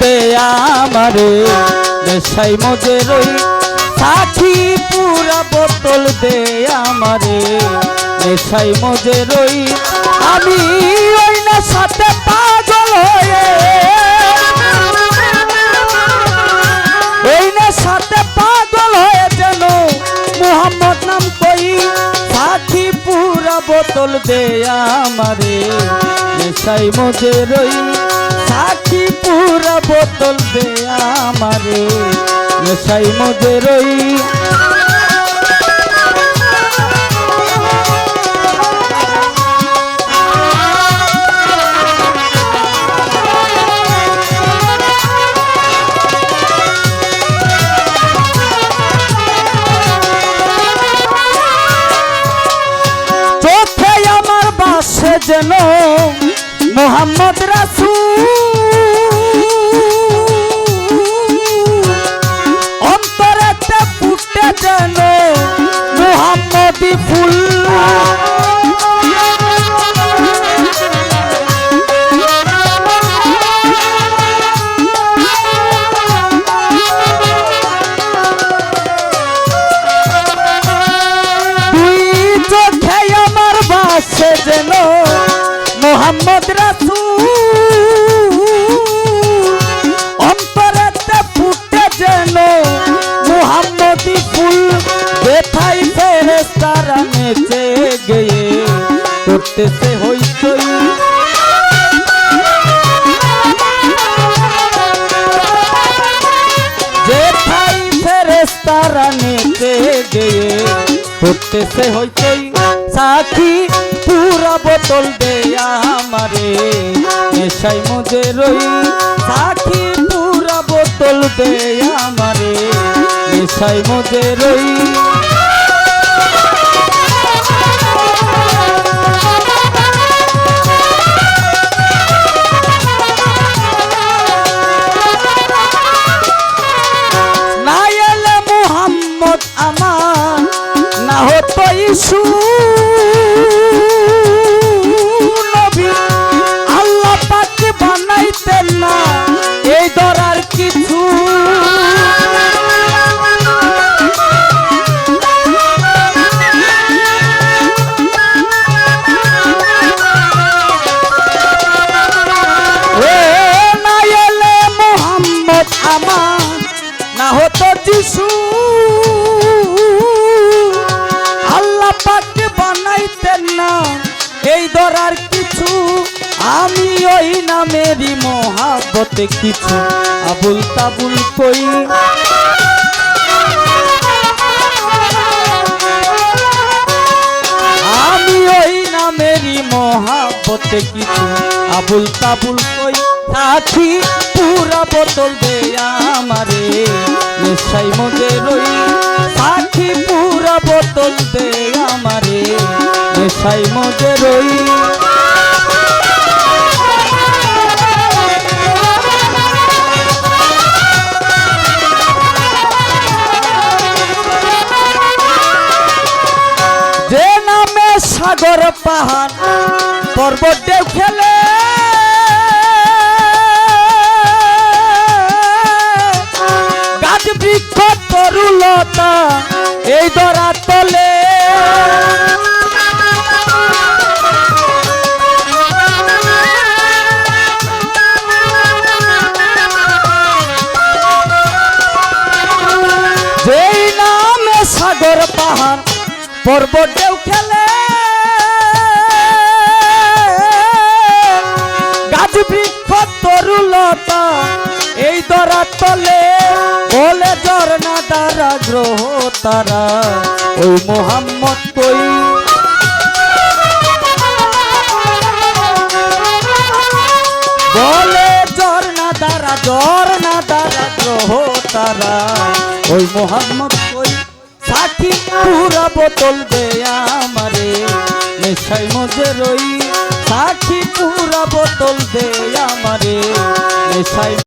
দে আমারে। নেশাই মজে রই সাথী পুরা বোতল দে আমারে। নেশাই মজে রই আমি ওই না সাথে পাগল হয়ে। ওই না সাথে পাগল হয়ে যেন মোহাম্মদ নাম কই, সাথী পুরা বোতল দে আমারে। নেশাই মজে রই সাথী পুরা বোতল দে আমারে। নেশাই মজে রই। যেন মোহাম্মদ রাসু মোহাম্মদ রাসু অন্তরেতে ফুটে যেন মোহাম্মদি ফুল বেথাই ফেরেস্তারা নেচে গিয়ে। করতেছে হইচই। যেথাই ফেরেস্তারা নেচে গিয়ে। করতেছে হইচই। সাথী পুরা বোতল দে আমারে। নেশাই মজে রই সাথী পুরা বোতল দে আমারে। নেশাই মজে রই ইসু নবী আল্লাহ পাকে বানাইতেন না এই ধরার কিছু। আমার না হতো যিশু। পাকে বানাইতেন না। এই ধরার কিছু, আমি ওই নামেরই মহাবতে কিছু। আবুল তাবুল কই? আমি ওই নামেরই মহাবতে কিছু। আবুল তাবুল কই? সাথী পুরা বোতল দে আমারে। নেশাই মজে রই নেশাই মজে রই। যে নামে সাগর পাহাড়, পর্বত ঢেউ খেলে। গাছ বৃক্ষ তরুলতা, এই দরা তলে সাগর পাহাড় পর্বত ঢেউ খেলে। গাছ বৃক্ষ, তরুলতা, এই দরা তলে বলে ঝর্ণা দ্বারা গ্রহ তারা। ওই মোহাম্মদ কই? বলে ঝর্ণা দ্বারা ঝর্ণা দ্বারা গ্রহ তারা। ওই মোহাম্মদ কই? সাথী পুরা বোতল দে আমারে। নেশাই মজে রই সাক্ষী পুরা বোতল দে আমারে। নেশাই